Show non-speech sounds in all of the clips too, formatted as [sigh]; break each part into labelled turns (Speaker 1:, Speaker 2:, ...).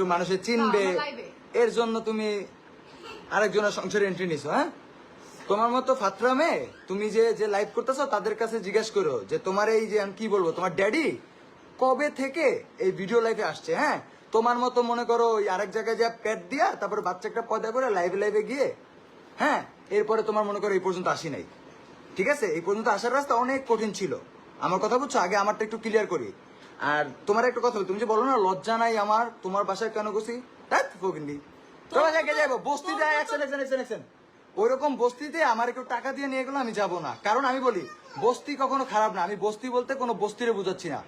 Speaker 1: একটু মানুষে চিনবে। এর জন্য তুমি আরেকজনের সংসারে এন্ট্রি নিছো হ্যাঁ? তোমার মতো ফাতরা মেয়ে তুমি যে যে লাইভ করতেছো তাদের কাছে জিজ্ঞেস করো যে তোমার এই যে আমি কি বলব তোমার ড্যাডি কবে থেকে এই ভিডিও লাইভে আসছে হ্যাঁ? তোমার মতো মনে করো ওই আরেক জায়গায় যা প্যাট দিয়া তারপরে বাচ্চা একটা পয়দা করে লাইভে লাইভে গিয়ে হ্যাঁ? এরপরে তোমার মনে করো এই পর্যন্ত আসি নাই। ঠিক আছে? এই পর্যন্ত আসার রাস্তা অনেক কঠিন ছিল। আমার কথা বুঝছ? আগে আমারটা একটু ক্লিয়ার করি। আর তোমার একটা কথা তুমি যে বলো না লজ্জা নাই আমার তোমার বাসায় কেন গেছি? তাই ফকিন্দি তোমার জায়গায় যাইবো? বস্তি যায় একশন একশন একশন একশন ওইরকম বস্তিতে আমার একটু টাকা দিয়ে নিয়ে গেলো আমি যাব না। কারণ আমি বলি বস্তি কখনো খারাপ না। আমি বস্তি বলতে কোনো বস্তিরে বুঝাচ্ছি না।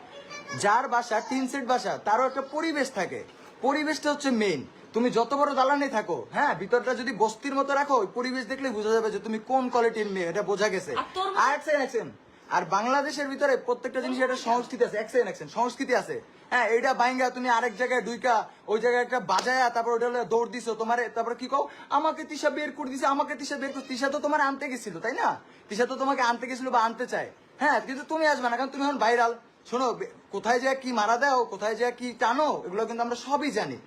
Speaker 1: যার বাসা টিন সেট বাসা তারও একটা পরিবেশ থাকে। পরিবেশটা হচ্ছে মেইন তুমি যত বড় দালানে থাকো হ্যাঁ ভিতরটা যদি বস্তির মতো রাখো পরিবেশ দেখলে বোঝা যাবে যে তুমি কোন কোয়ালিটির মেয়ে এটা বোঝা গেছে।
Speaker 2: আর
Speaker 1: আর বাংলাদেশের ভিতরে প্রত্যেকটা জিনিসের একটা সংস্কৃতি আছে। একশন একশন সংস্কৃতি আছে। হ্যাঁ এইটা বাইঙ্গা তুমি আরেক জায়গায় দুইকা, ওই জায়গায় একটা বাজায়া, তারপর ওটা দৌড় দিছো, তোমার, তারপর কি কও? আমাকে তিশা বের করে দিছে, আমাকে তিশা বের করে, তিশা তো তোমার আনতে গেছিল, তাই না? তিশা তো তোমাকে আনতে গেছিল বা আনতে চায়। হ্যাঁ কিন্তু তুমি আসবে না, কারণ তুমি এখন ভাইরাল শোনো কোথায় যায় কি মারা দাও, কোথায় যায় কি টানো, এগুলো কিন্তু আমরা সবই জানি।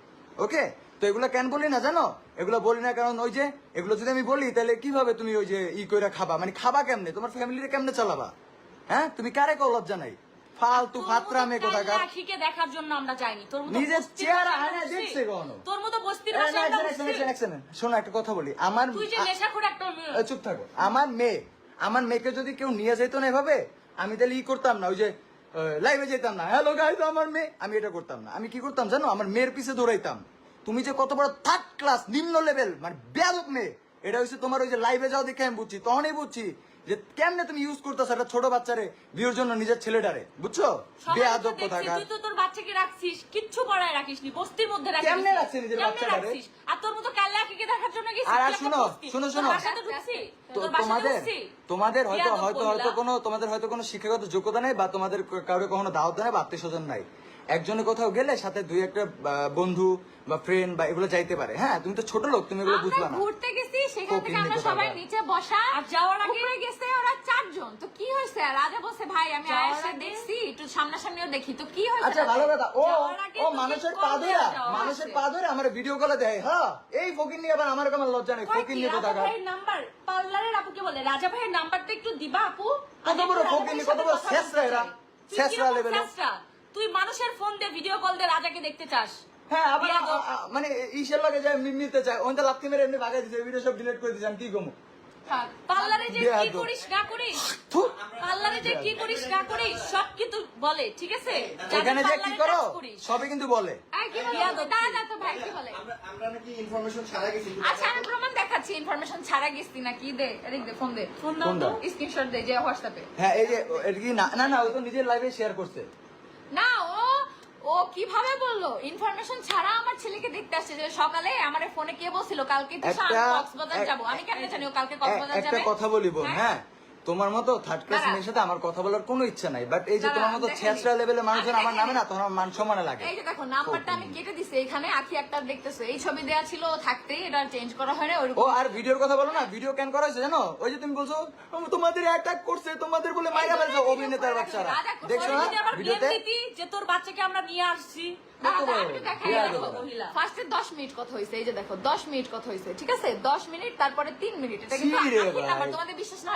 Speaker 1: ওকে? তো এগুলো কেন বলি না, জানো? এগুলো বলি না কারণ ওই যে, এগুলো যদি আমি বলি, তাহলে কীভাবে তুমি ওই যে ই করে খাবা? মানে খাবা কেমনে? তোমার ফ্যামিলিতে কেমনে চালাবা? হ্যাঁ তুমি কারে কো লজ্জা নাই ফালতু ফাত্রা মে কোথাকার
Speaker 2: আখিকে দেখার জন্য আমরা যাইনি তোর মতো
Speaker 1: নিজের চেহারা
Speaker 2: বসছি।
Speaker 1: দেখছে কখনো?
Speaker 2: তোর মতো বস্তির
Speaker 1: না,
Speaker 2: আমরা বসছি।
Speaker 1: Action, action, action. শোনো একটা কথা বলি আমার
Speaker 2: তুই যে নেশা করে একটা।
Speaker 1: চুপ থাকো আমার মেয়ে আমার মেয়েকে যদি কেউ নিয়ে যেত না এভাবে আমি তাহলে ই করতাম না ওই যে লাইভে যেতাম না হ্যালো গাইজ আমার মেয়ে আমি এটা করতাম না আমি কি করতাম জানো আমার মেয়ের পিছে দৌড়াইতাম তুমি যে কত বড় থার্ড ক্লাস নিম্ন লেভেল মানে বেয়াদব মেয়ে এটা হচ্ছে তোমার ওই যে লাইভে যাও দেখে আমি বুঝছি তখনই বুঝছি যে কেমনে তুমি ইউজ করতেছো একটা ছোট বাচ্চারে বিয়ের জন্য নিজের ছেলেটারে? বুঝছ? বেয়াদব
Speaker 2: দেখছি, তুই তো তোর বাচ্চাকে রাখছিস কিচ্ছু পড়ায় রাখিসনি বস্তির মধ্যে রাখিস
Speaker 1: কেমনে রাখছি নিজের বাচ্চাটারে?
Speaker 2: আর তোর মতো কাল্লা আখিকে দেখার জন্য গেছিস
Speaker 1: আর শুনো, শুনো, শুনো। তোমাদের তোমাদের হয়তো হয়তো হয়তো কোনো তোমাদের হয়তো কোনো শিক্ষাগত যোগ্যতা নেই বা তোমাদের কারোর কখনো দাওয়াত নাই বা আত্মীয় স্বজন নাই। একজনে কোথাও গেলে সাথে দুই একটা বন্ধু বা ফ্রেন্ড বা এগুলো যাইতে পারে। হ্যাঁ তুমি তো ছোট লোক তুমি এগুলো বুঝবা না।
Speaker 3: ঘুরতে গেছি সেখান থেকে আমরা সবাই নিচে বসা
Speaker 2: আর যাওয়ার আগে-
Speaker 3: উপরে গেছে ওরা চারজন। তো কি রাজা বলছে ভাই আমি আয়েশা দেখছি একটু সামনাসামনিও দেখি। তো কি হয়েছে?
Speaker 1: আচ্ছা ভালো কথা। ও ও মানুষের পা ধরে মানুষের পা ধরে আমার ভিডিও কলে দেয় হ্যাঁ এই ফকির নিয়ে আবার আমার কেমন লজ্জা নেই। ফকির নিয়ে
Speaker 2: রাজা
Speaker 1: কোথাকার
Speaker 2: ভাইয়ের নাম্বার পার্লারের আপুকে বলে রাজা ভাইয়ের নাম্বারটা একটু দিবা আপু।
Speaker 1: কত বড়
Speaker 2: রাজা
Speaker 1: কত বড়
Speaker 2: কথা
Speaker 1: এরা।
Speaker 2: তুই মানুষের ফোন দিয়ে ভিডিও কল দিয়ে রাজাকে দেখতে চাস।
Speaker 1: হ্যাঁ আবার
Speaker 2: বিয়াদব।
Speaker 1: আ- আ- মানে ইসের লগে যায় মি- চায় ওইটা লাথি মেরে এমনি ভাগাই দিছে ভিডিও সব ডিলিট করে দিছে কি গমু
Speaker 2: পার্লারে যে কি করিস না করিস? পার্লারে যে কি করিস না করিস সব কিন্তু বলে ঠিক আছে?
Speaker 1: এখানে যে কি করো সবই কিন্তু বলে।
Speaker 3: এই, কি বলে?
Speaker 2: বিয়াদব।
Speaker 3: দাঁড়া, দাঁড়া তো ভাই কি বলে?
Speaker 4: আমরা আমরা নাকি ইনফরমেশন ছাড়া গেছি
Speaker 3: আচ্ছা আমি প্রমাণ দেখাচ্ছি ইনফরমেশন ছাড়া গেছি দে এদিক দে ফোন দে।
Speaker 2: ফোন দাও?
Speaker 3: স্ক্রিনশট দে যে হোয়াটসঅ্যাপে।
Speaker 1: হ্যাঁ এই যে এটা কি না না না ও তো নিজের লাইভে শেয়ার করছে।
Speaker 3: না ও ও কীভাবে বলল? ইনফরমেশন ছাড়া আমার ছেলেকে দেখতে আসছে যে সকালে আমার ফোনে কে বলছিল? কালকে কক্সবাজার যাব। আমি কেন জানি ও কালকে
Speaker 1: কক্সবাজার
Speaker 3: কক্সবাজার
Speaker 1: একটা কথা বলিব হ্যাঁ? তোমার মতো থার্ড ক্লাস মেয়ের সাথে আমার কথা বলার কোনো ইচ্ছা নাই। বাট এই যে তোমার মতো ছেঁচড়া লেভেলের মানুষজন আমার নামে
Speaker 3: না
Speaker 1: তখন আমার মান সম্মানে লাগে।
Speaker 3: এই যে দেখো নাম্বারটা আমি কেটে দিছি। এখানে আখি একটা দেখতেছো। এই ছবি দেয়া ছিল থাকতেই এটা চেঞ্জ করা হয় না
Speaker 1: ও আর ভিডিওর কথা বলো না ভিডিও কেন করা হয়েছে জানো? ওই যে তুমি বলছো তোমাদের অ্যাটাক করছে তোমাদের বলে মাইরা ফেলছে অভিনেতার বাচ্চারা। দেখছ না ভিডিওতে?
Speaker 2: যে তোর বাচ্চাকে আমরা নিয়ে আসছি।
Speaker 3: ফার্স্টে 10 মিনিট কথা হয়েছে এই যে দেখো 10 মিনিট কথা হয়েছে ঠিক আছে? 10 মিনিট তারপরে তিন মিনিট। এটা কিন্তু তোমাদের বিশ্বাস না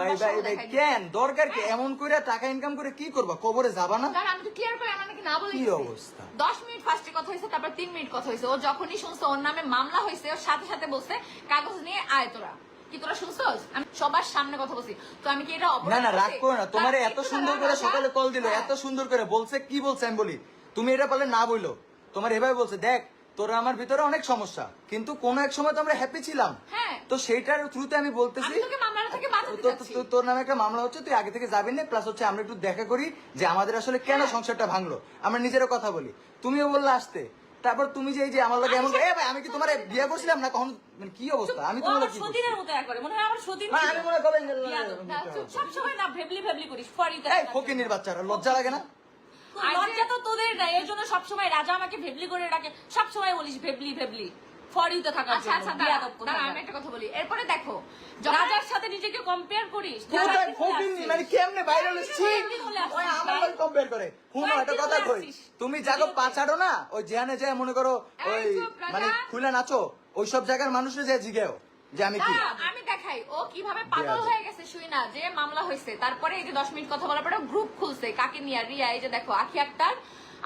Speaker 1: ভাই ভাই ভাই কেন? দরকার কি? এমন করে টাকা ইনকাম করে কি করবা? কবরে যাবা না?
Speaker 3: কারণ আমি তো ক্লিয়ার করে আমার নাকি না বলে
Speaker 1: কি অবস্থা?
Speaker 3: 10 মিনিট ফার্স্টে কথা হইছে তারপর 3 মিনিট কথা হইছে ও যখনই শুনছে ওর নামে মামলা হইছে ওর সাথে সাথে বলছে কাগজ নিয়ে আয় তোরা। কি তোরা শুনছস? আমি সবার সামনে কথা বলছি। তো আমি কি এটা অপরাধ
Speaker 1: না না রাগ করো না। তোমার এত সুন্দর করে সকালে কল দিল
Speaker 3: হ্যাঁ।
Speaker 1: এত সুন্দর করে বলছে কি বলছে আমি বলি? তুমি এটা পারলে না বইলো তোমার এভাবে বলছে দেখ তোর আমার ভিতরে অনেক সমস্যা। কিন্তু কোন এক সময় তো আমরা হ্যাপি ছিলাম।
Speaker 3: হ্যাঁ।
Speaker 1: তো সেইটার থ্রুতে আমি বলতেছি তোর নামে একটা মামলা হচ্ছে তুই আগে থেকে যাবি না প্লাস হচ্ছে আমরা একটু দেখা করি যে আমাদের আসলে কেন
Speaker 3: হ্যাঁ।
Speaker 1: সংসারটা ভাঙলো। আমরা নিজেরও কথা বলি। তুমিও বললে আসতে। তারপর তুমি যে এই যে আমার লোক এমন এ ভাই আমি কি তোমার বিয়ে করছিলাম না? কখন মানে কি অবস্থা? আমি তোমার কি
Speaker 2: সতীনের মতো করে মনে হয় আমার সতীন
Speaker 1: আমি মনে করেন
Speaker 2: সব সময় না ভেবলি ভেবলি করিস ফরিতে
Speaker 1: এই ফকিনির বাচ্চারা লজ্জা লাগে না?
Speaker 2: লজ্জা তো তোদের নাই এর জন্য সবসময় রাজা আমাকে ভেবলি করে ডাকে। সবসময় বলিস ভেবলি ভেবলি ফর থাকার
Speaker 3: আচ্ছা আচ্ছা দাঁড়া, দাঁড়া, আমি একটা কথা বলি। এরপরে দেখো
Speaker 2: রাজার সাথে নিজেকে কম্পেয়ার করিস
Speaker 1: মানে কেমনে ভাইরাল হচ্ছে?
Speaker 2: কয়েকদিন হলে আসছিস,
Speaker 1: ওই আমার
Speaker 2: ভাই।
Speaker 1: করে। হুনো একটা কথা কই। তুমি যাগো পাছাড়ো না? ওই যেখানে যে মনে করো ওই মানে খুলে নাচো। ওই সব জায়গার মানুষে যে জিগেও। যে আমি কি?
Speaker 3: আমি দেখাই। ও কীভাবে পাগল হয়ে গেছে শুই না যে মামলা হয়েছে। তারপরে এই যে দশ মিনিট কথা বলার পরে গ্রুপ খুলছে কাকে নিয়ে? রিয়া এই যে দেখো আখি আক্তার।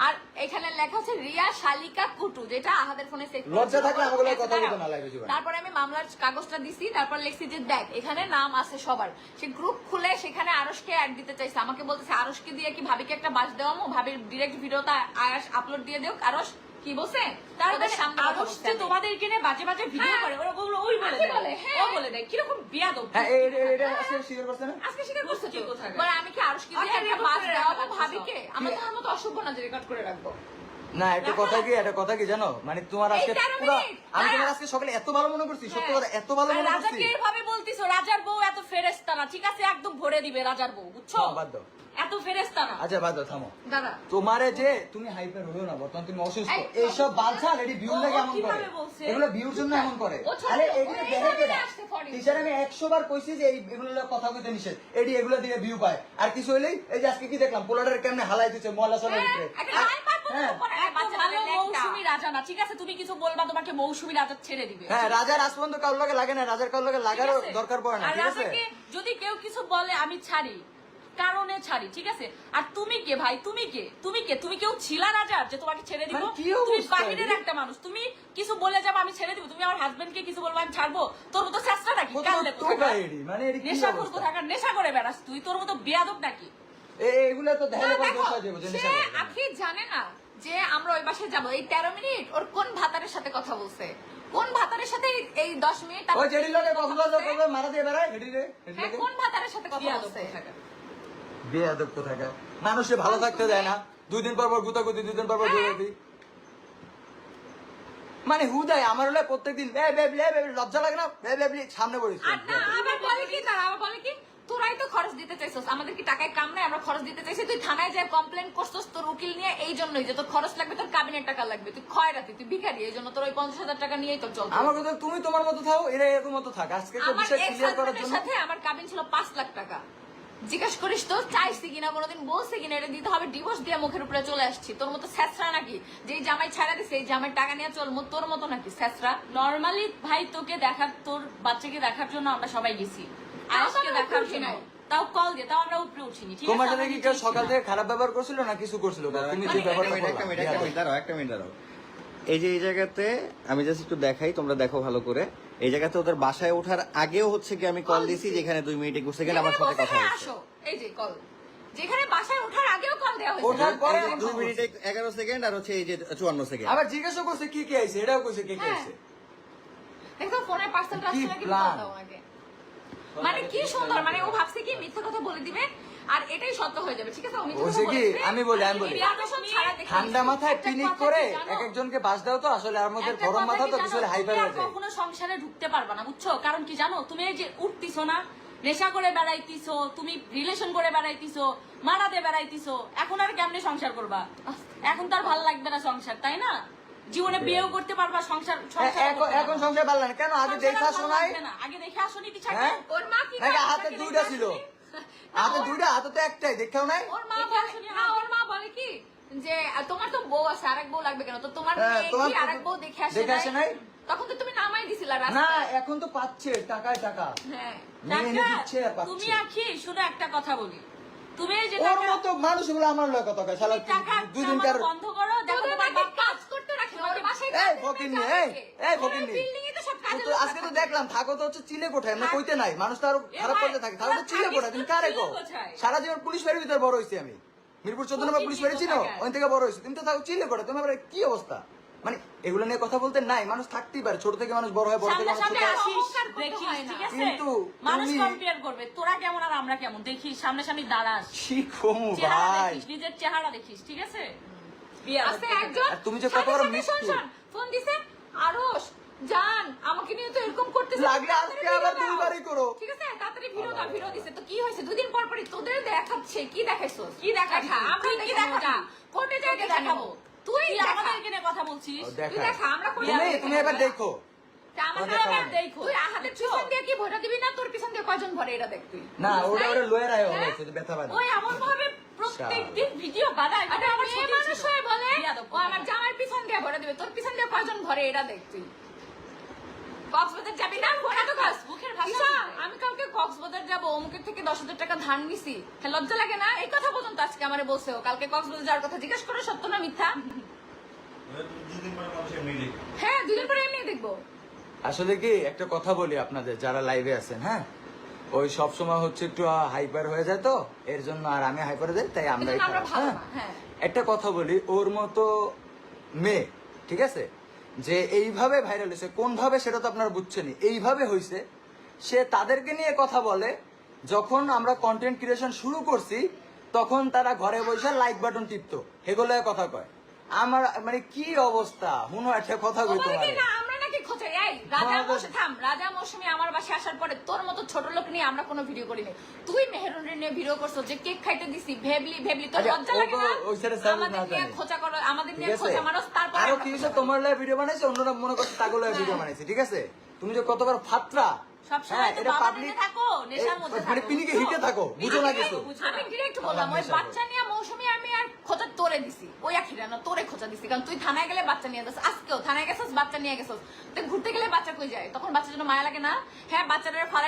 Speaker 3: আর এখানে লেখা আছে রিয়া শালিকা কুটু যেটা আহাদের ফোনে সেভ
Speaker 1: লজ্জা থাকলে আমাকে লগে কথা বলতে না লাগে জীবনে।
Speaker 3: তারপরে আমি মামলার কাগজটা দিছি তারপর লিখছি যে দেখ এখানে নাম আছে সবার। সে গ্রুপ খুলে সেখানে আরশকে অ্যাড দিতে চাইছে। আমাকে বলতেছে আরশকে দিয়ে কি ভাবিকে একটা বাস দেওয়ামো? ভাবির ডিরেক্ট ভিডিওটা আয়াস আপলোড দিয়ে দেও আরশ কি বলছে?
Speaker 2: তার
Speaker 3: ওদের
Speaker 2: মানে। তোমাদেরকে নিয়ে বাজে বাজে ভিডিও
Speaker 3: হ্যাঁ।
Speaker 2: করে ওরা ওগুলো ওই বলে
Speaker 3: বলে, হ্যাঁ।
Speaker 2: ও বলে দেয়। কীরকম বিয়াদব
Speaker 1: হ্যাঁ এই এই- এটা আজকে স্বীকার করছে না?
Speaker 3: আজকে স্বীকার করছে
Speaker 2: কি
Speaker 3: তো।
Speaker 2: কোথাকার?
Speaker 3: আমি কি আরশকে দিয়ে একটা
Speaker 2: record
Speaker 3: বাস
Speaker 2: করে
Speaker 3: দেওয়াবো
Speaker 2: রাখো,
Speaker 3: ভাবিকে? আমার তো আমার মতো অসভ্য না যে রেকর্ড করে রাখব।
Speaker 1: না একটা কথা কি একটা কথা কি জানো? মানে তোমার আজকে পুরো আমি তোমার আজকে সকালে এত ভালো মনে করছি সত্য। কথা এত ভালো মনে করছি।
Speaker 2: রাজাকে এভাবে বলতিছো রাজার বউ এত ফেরেস্তা না ঠিক আছে? একদম ভরে দিবে রাজার বউ বুঝছ?
Speaker 1: বাদ দাও।
Speaker 2: এত ফেরেস্তা না।
Speaker 1: আচ্ছা বাদ দাও, থামো।
Speaker 3: দাদা
Speaker 1: তোমারে যে তুমি হাইপার হইও না বর্তমান তুমি অসুস্থ। এইসব এটি ভিউ লাগে এমন করে। এগুলো ভিউর জন্য এমন করে। আরে এগুলো দেখে কেনা
Speaker 3: আসছে for you।
Speaker 1: টিচার আমি একশো বার কইছি যে এগুলো কথা কইতে নিষেধ। এটি এগুলো দিয়ে ভিউ পায়। আর কিছু হইলেই এই যে আজকে কি দেখলাম? পোলারের কেমনে হালাই দিচ্ছে মহল্লা চলে ভিতরে
Speaker 3: একটা হাইপার। পর্যন্ত করে,
Speaker 2: এত
Speaker 3: বাচ্চা
Speaker 2: ভালো
Speaker 3: ছেলের ল্যাংটা।
Speaker 2: মৌসুমী রাজা না ঠিক আছে? তুমি কিছু বলবা তোমাকে মৌসুমী রাজা ছেড়ে দিবে।
Speaker 1: রাজার আজ পর্যন্ত কারোর লাগে লাগে না রাজার কারোর লাগে
Speaker 2: ঠিক
Speaker 1: লাগারও
Speaker 2: আছে?
Speaker 1: দরকার পড়ে না ঠিক আছে?
Speaker 2: যদি কেউ কিছু বলে আমি ছাড়ি। কারণে ছাড়ি ঠিক আছে? আর তুমি কে ভাই? তুমি কে? তুমি কে? তুমি কেউ ছিলা রাজার যে তোমাকে ছেড়ে দিব?
Speaker 1: মানে
Speaker 2: তুমি বাহিরের একটা মানুষ। তুমি কিছু বলে যাব আমি ছেড়ে দিব। তুমি আমার হাজবেন্ডকে কিছু বলব আমি ছাড়বো? তোর মতো চেষ্টা নাকি? কোথাকার?
Speaker 1: মানে এডি কি
Speaker 2: নেশাখোর
Speaker 1: অবস্থা?
Speaker 2: কোথাকার? নেশা করে বেড়াস তুই। তোর মতো বেয়াদব নাকি?
Speaker 1: এগুলো তো
Speaker 3: সে আখি জানে না যে আমরা ওই বাসায় যাব। এই তেরো মিনিট ওর কোন ভাতারের সাথে কথা বলছে? কোন ভাতারের সাথে এই- এই দশ মিনিট তারপর
Speaker 1: ওই যেডি লোকে
Speaker 3: কথা বলছে?
Speaker 1: মারা দিয়ে বেড়ায় হেডি রে হেডি
Speaker 3: হ্যাঁ। কোন ভাতারের সাথে কথা বলছে।
Speaker 1: বেয়াদব কোথাকার? মানুষে ভালো থাকতে দেয় না। দুই দিন পর পর গুতাগুতি দুই দিন পর পর। গুতাগুতি। মানে হুদাই আমার হলে প্রত্যেকদিন লজ্জা লাগে না? সামনে পড়িস।
Speaker 3: আবার বলে কি তারা আবার বলে কি তোরাই তো খরচ দিতে চাইছিস আমাদের কি টাকায় কাম নাই? আমরা খরচ দিতে চাইছি তুই থানায় যায় কমপ্লেন করছিস তোর উকিল নিয়ে এই জন্যই যে তোর খরচ লাগবে তোর কাবিনের টাকা লাগবে। তুই খয়রাতি তুই ভিখারি এই জন্য তোর ওই পঞ্চাশ হাজার টাকা নিয়েই তোর চলছে
Speaker 1: আমার কথা তুমি তোমার মতো থাও এরা এরকম মতো থাক। আজকে
Speaker 3: আমার সাথে আমার কাবিন ছিল পাঁচ লাখ টাকা। জিজ্ঞাসা করিস তো চাইছি কিনা কোনোদিন বলছে কিনা এটা দিতে হবে ডিভোর্স দিয়ে মুখের উপরে চলে আসছি। তোর মতো স্যাসরা নাকি? যে জামাই ছাড়া দিছে এই জামাই টাকা নিয়ে চল তোর মতো নাকি স্যাসরা
Speaker 2: নর্মালি ভাই তোকে দেখার তোর বাচ্চাকে দেখার জন্য আমরা সবাই গেছি।
Speaker 3: আমরা
Speaker 2: দেখার জন্য। তাও কল দিয়ে তাও আমরা উপরে উঠিনি ঠিক
Speaker 1: তোমার
Speaker 2: আছে?
Speaker 1: সাথে
Speaker 2: আমরা
Speaker 1: কি কেউ সকাল থেকে খারাপ ব্যবহার করছিল না কিছু করছিল? তুমি যে
Speaker 2: মানে
Speaker 1: ব্যবহার
Speaker 2: একটা
Speaker 4: একটা মিনিট একটা মিনিট দাঁড়াও একটা মিনিট দাঁড়াও। এই যে এই জায়গাতে আমি জাস্ট একটু দেখাই তোমরা দেখো ভালো করে। এই জায়গাতে ওদের বাসায় ওঠার আগেও হচ্ছে কি আমি কল দিছি। যেখানে দুই মিনিট একুশ সেকেন্ড আমার সাথে কথা হচ্ছে
Speaker 3: এই যে কল যেখানে বাসায় ওঠার আগেও কল দেওয়া হয়েছে।
Speaker 1: ওঠার পরে
Speaker 4: এই দুই
Speaker 1: কথা
Speaker 4: মিনিট এগারো সেকেন্ড আর হচ্ছে এই যে চুয়ান্ন সেকেন্ড।
Speaker 1: আবার জিজ্ঞাসা করছে কি কি আইছে এটাও কইছে কি কি
Speaker 3: হ্যাঁ।
Speaker 1: আইছে।
Speaker 3: দেখো পার্সেলটা আসছে নাকি? বলো আমাকে? মানে কি সুন্দর মানে ও ভাবছে কি মিথ্যা কথা বলে দিবে? আর এটাই সত্য হয়ে যাবে ঠিক আছে? মিথ্যা
Speaker 1: কি? আমি বলি, আমি বলি। ঠান্ডা মাথায় পিনিক করে এক একজনকে বাস দাও তো আসলে আর মধ্যে গরম মাথা তো? কিছু হাইপার হয়ে যায়
Speaker 2: কখনো সংসারে ঢুকতে পারবা না বুঝছ? কারণ কি জানো? তুমি এই যে উঠতিছো না নেশা করে বেড়াইতিছো তুমি রিলেশন করে বেড়াইতিছো মারাতে বেড়াইতিছো এখন আর কেমনে সংসার করবা? এখন তো আর ভালো লাগবে না সংসার তাই না? জীবনে বিয়েও করতে পারবা সংসার
Speaker 1: এখন। সংসার পারলেন কেন? আগে দেখা
Speaker 2: ভালো
Speaker 1: শোনাই
Speaker 2: আগে দেখে আসনি কি ছাড়া
Speaker 1: হ্যাঁ?
Speaker 3: ওর মা কি
Speaker 1: হাতে দুইটা ছিল? হাতে দুইটা হাতে তো একটাই দেখাও নাই?
Speaker 3: ওর মা বলে না ওর মা বলে কি যে তোমার তো বউ আছে আরেক বউ লাগবে কেন? তো তোমার
Speaker 1: হ্যাঁ,
Speaker 3: কি আরেক বউ দেখে আসে
Speaker 1: দেখে আসে নাই?
Speaker 3: তখন তো তুমি নামাই দিছিলা
Speaker 1: না এখন তো পাচ্ছে টাকায় টাকা।
Speaker 3: হ্যাঁ
Speaker 2: তুমি আখি শুধু একটা কথা বলি। তুমি এই যে
Speaker 1: ওর মতো মানুষগুলো আমার লয় কত কয় শালা দুই দিন কার
Speaker 2: বন্ধ করো দেখো তোমার
Speaker 3: কাজ করতে রাখে ওর বাসায়
Speaker 1: এই নিয়ে এই এই
Speaker 3: করে। তো
Speaker 1: আজকে তো দেখলাম থাকো তো হচ্ছে চিলে কোঠায় আমরা কইতে নাই মানুষ তো
Speaker 2: আরও
Speaker 1: খারাপ করতে থাকে থাকো তো চিলে
Speaker 2: থাকিস
Speaker 1: কোঠা
Speaker 2: তো
Speaker 1: তুমি কারে কো সারা জীবন পুলিশ বাড়ির ভিতরে বড় হইছি আমি। মিরপুর চোদ্দ নম্বর পুলিশ বাড়ি চিনো? ওই থেকে বড় হইছি। তুমি তো থাকো চিলে কোঠা তুমি আবার কি অবস্থা? মানে এগুলো নিয়ে কথা বলতে নাই মানুষ থাকতেই পারে ছোট থেকে মানুষ বড় হয় বড় থেকে মানুষ কিন্তু
Speaker 2: মানুষ কম্পেয়ার করবে তোরা কেমন আর আমরা কেমন? দেখিস সামনে সামনে দাঁড়াস।
Speaker 1: কি কমু ভাই?
Speaker 2: নিজের চেহারা দেখিস ঠিক আছে?
Speaker 1: তুমি যে কত বড়
Speaker 3: শোন, ফোন দিছে আরশ। জান আমাকে নিয়ে তো এরকম করতেছে।
Speaker 1: লাগলে আজকে আবার দুইবারই করো।
Speaker 3: ঠিক আছে? তাড়াতাড়ি ভিডিও দাও ভিডিও দিছে। তো কি হয়েছে? দুদিন পর পরই তোদের দেখাচ্ছে। কি দেখাইছো?
Speaker 2: কি
Speaker 3: দেখা আমরা
Speaker 2: কি
Speaker 3: কি
Speaker 2: দেখাবি?
Speaker 3: দেখাবো যাই দেখাবো। তুই দেখা।
Speaker 2: আমাদেরকে নিয়ে কথা বলছিস?
Speaker 3: তুই
Speaker 1: দেখা।
Speaker 3: দেখা আমরা কোর্টে
Speaker 1: তুমি তুমি এবার দেখো।
Speaker 3: আমার
Speaker 1: কোনো
Speaker 3: নামে
Speaker 1: দেখাবো। না।
Speaker 2: দেখো।
Speaker 3: তুই আহাদের পিছন দিয়ে কি ভোটা দিবি না তোর পিছন কয়জন ভরে? এটা দেখ তুই
Speaker 1: না ওটা ওটা লোয়ের আয়
Speaker 3: হ্যাঁ?
Speaker 1: হয়েছে ব্যথা বাড়ি
Speaker 2: ওই এমন ভাবে প্রত্যেকদিন ভিডিও বানায়
Speaker 3: আমার মেয়ে মানুষ হয়ে বলে
Speaker 2: বিয়াদব।
Speaker 3: ও আমার জামার পিছন দিয়ে ভরে দিবে তোর পিছন দিয়ে কয়জন ভরে? এটা দেখ তুই কক্সবাজার যাবি না? কাজ?
Speaker 2: মুখের ভাষা
Speaker 3: আমি কালকে কক্সবাজার যাব অমুকের থেকে দশ হাজার টাকা ধার নিছি। হ্যাঁ লজ্জা লাগে না? এই কথা পর্যন্ত আজকে আমারে বলছে ও। কালকে কক্সবাজার যাওয়ার কথা জিজ্ঞেস করে সত্য না মিথ্যা? হ্যাঁ দুদিন পরে এমনি দেখব।
Speaker 1: আসলে কি একটা কথা বলি আপনাদের যারা লাইভে আছেন হ্যাঁ? ওই সব সময় হচ্ছে একটু হাইপার হয়ে যায় তো এর জন্য আর আমি হাইপার দেই তাই আমরা
Speaker 3: না, হ্যাঁ।
Speaker 1: একটা কথা বলি ওর মতো মেয়ে ঠিক আছে? যে এইভাবে ভাইরাল হয়েছে কোন ভাবে সেটা তো আপনারা বুঝছেনই। এইভাবে হয়েছে সে তাদেরকে নিয়ে কথা বলে যখন আমরা কন্টেন্ট ক্রিয়েশন শুরু করছি তখন তারা ঘরে বসে লাইক বাটন টিপতো। এগুলো কথা কয়। আমার মানে কি অবস্থা? হুনো একটা কথা কই
Speaker 3: পারে
Speaker 1: তোমার।
Speaker 3: এই রাজা
Speaker 1: আমাদের-
Speaker 3: থাম রাজা মৌসুমী আমার বাসায় আসার পরে তোর মতো ছোট লোক নিয়ে আমরা কোনো ভিডিও করিনি। তুই মেহেরুনের নিয়ে ভিডিও করছ যে কেক খাইতে দিছি ভেবলি ভেবলি তোর
Speaker 1: আচ্ছা,
Speaker 3: লজ্জা লাগে না?
Speaker 1: ওই ছেড়ে service
Speaker 3: আমাদের নিয়ে খোঁচা করো আমাদের নিয়ে খোঁচা তারপরে আরও
Speaker 1: কি। তোমার ভিডিও বানাইছে অন্যরা মনে করছে তাগুলো ভিডিও বানাইছে ঠিক আছে? তুমি যে কতবার ফাত্রা হ্যাঁ,
Speaker 2: তো
Speaker 1: এটা
Speaker 2: বাবা
Speaker 1: public-
Speaker 2: নেশে থাকো, নেশার
Speaker 1: এই,
Speaker 2: মধ্যে
Speaker 1: মানে
Speaker 2: থাকো,
Speaker 1: পিনিকে
Speaker 2: বুঝছ?
Speaker 1: হিটে থাকো বুঝো না কিছু।
Speaker 2: বুঝো
Speaker 3: আমি
Speaker 2: না।
Speaker 3: ডিরেক্ট বললাম ওই
Speaker 1: নেশা
Speaker 3: বাচ্চা নিয়ে মৌসুমী আমি আর খোঁচা তোরে দিছি। ওই আখিরা না তোরে খোঁচা দিছি। কারণ তুই থানায় গেলে বাচ্চা নিয়ে যাস। আজকেও থানায় গেছিস বাচ্চা নিয়ে গেছিস। তুই ঘুরতে গেলে বাচ্চা কই যায়? তখন বাচ্চার জন্য মায়া লাগে না? হ্যাঁ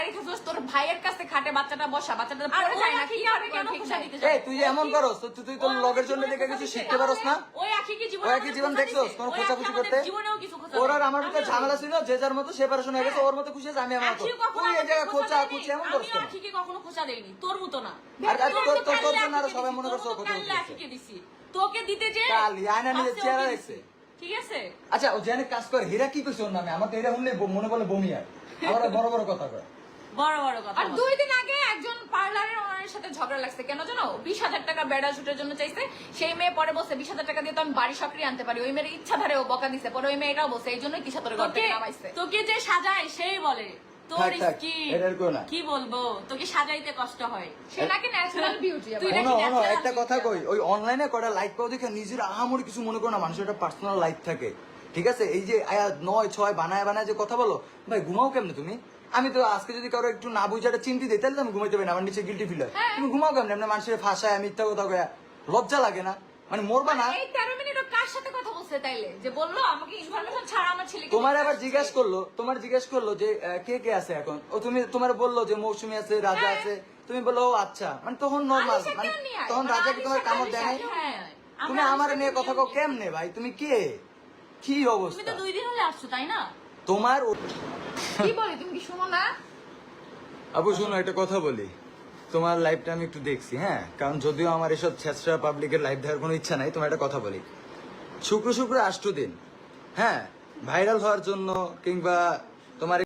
Speaker 3: রেখেছিস তোর ভাইয়ের কাছে খাটে বাচ্চাটা বসা বাচ্চাটা পড়ে যায় না কি
Speaker 2: কি
Speaker 3: করে
Speaker 2: কেন খোঁচা দিতে
Speaker 1: এই তুই এমন করো তো তুই তোর লগের জন্য দেখে কিছু শিখতে পারোস না?
Speaker 2: ওই আখি কি জীবনে
Speaker 1: ওই দেখছোস? কোনো করতে?
Speaker 2: জীবনেও কিছু খোঁচা
Speaker 1: ওর আর আমার ভিতরে ঝামেলা ছিল যে যার মতো সেপারেশন হয়ে গেছে ওর মতো খুশি আছে আমি আমার মতো।
Speaker 2: কখনো
Speaker 1: তুই এই
Speaker 2: আমাকে
Speaker 1: খোঁচা খুঁচি এমন করছ কেন
Speaker 2: আখিকে কখনো খোঁচা দেইনি। তোর মতো না।
Speaker 1: আর- আর তোর- তোর- তোর জন্য
Speaker 2: আরও
Speaker 1: সবাই মনে করছে খোঁচা দিচ্ছে।
Speaker 2: আখিকে দিছি। তোকে দিতে যে
Speaker 1: কালি, আয়না নিজের চেহারা দেখছে।
Speaker 2: ঠিক আছে?
Speaker 1: আচ্ছা ও জেনে কাজ করে হীরা কি কইছে ওর নামে? আমার তো এটা শুনলে মনে বলে বমি আর আবার বড় বড় কথা কয়।
Speaker 2: বড় বড় কথা
Speaker 3: আর দুই দিন আগে একজন পার্লারের ওনার সাথে ঝগড়া লাগছে। কেন জানো? বিশ হাজার টাকা বেড়া শুটের জন্য চাইছে। সেই মেয়ে পরে বসে বিশ হাজার টাকা দিয়ে তো আমি বাড়ি আনতে পারি। ওই মেয়ের ইচ্ছা ধারে ও বকা দিছে পরে ওই মেয়েটাও বসে এই জন্যই নামাইছে।
Speaker 2: তোকে যে সাজায় সেই বলে। তোর স্কিন। কি বলব? তোকে সাজাইতে কষ্ট হয়।
Speaker 3: সে [laughs] নাকি ন্যাচারাল বিউটি
Speaker 1: একটা কথা কই ওই অনলাইনে কটা লাইক পাও দেখে নিজের আহামরি কিছু মনে করো না মানুষের একটা পার্সোনাল লাইফ থাকে। ঠিক আছে? এই যে আয়া নয় ছয় বানায় বানায় যে কথা বলো ভাই ঘুমাও কেমনে তুমি? আমি তো আজকে যদি কারও একটু না বুঝাটা চিন্তি দিই তাহলে তো আমি ঘুমাইতে পারি না আমার নিচে গিলটি ফিল হয়।
Speaker 3: হ্যাঁ।
Speaker 1: তুমি ঘুমাও কেমনে? এমনি মানুষের ভাষায় মিথ্যা কথা কয়া লজ্জা লাগে না। মানে মরবা না।
Speaker 3: এই তেরো মিনিট ও কার সাথে কথা বলছে তাইলে? যে বলল আমাকে ইনফরমেশন ছাড়া আমার ছেলেকে
Speaker 1: তোমার আবার জিজ্ঞেস করল তোমার জিজ্ঞেস করল যে কে কে আছে এখন? ও তুমি তোমার বলল যে মৌসুমী আছে রাজা
Speaker 3: হ্যাঁ।
Speaker 1: আছে। তুমি বলল আচ্ছা। মানে তখন নর্মাল মানে তখন রাজা কি তোমার
Speaker 3: আলিশাকে
Speaker 1: কামড় দেয় নাই
Speaker 2: হ্যাঁ।
Speaker 1: তুমি
Speaker 2: আমার
Speaker 1: নিয়ে কথা কও কেমনে ভাই? তুমি কে? কি
Speaker 2: তুমি তো
Speaker 1: অবস্থা?
Speaker 2: দুই দিন হলে আসছো তাই না?
Speaker 1: তোমার
Speaker 3: কি বলি তুমি কি শোনো না?
Speaker 1: আবু শোনো একটা কথা বলি। তোমার লাইফটা আমি একটু দেখছি হ্যাঁ? কারণ যদিও আমার এসব ছেঁচড়া পাবলিকের লাইফ দেওয়ার কোনো ইচ্ছা নাই তোমার একটা কথা বলি। শুক্র শুক্র আষ্ট দিন হ্যাঁ? ভাইরাল হওয়ার জন্য কিংবা তোমার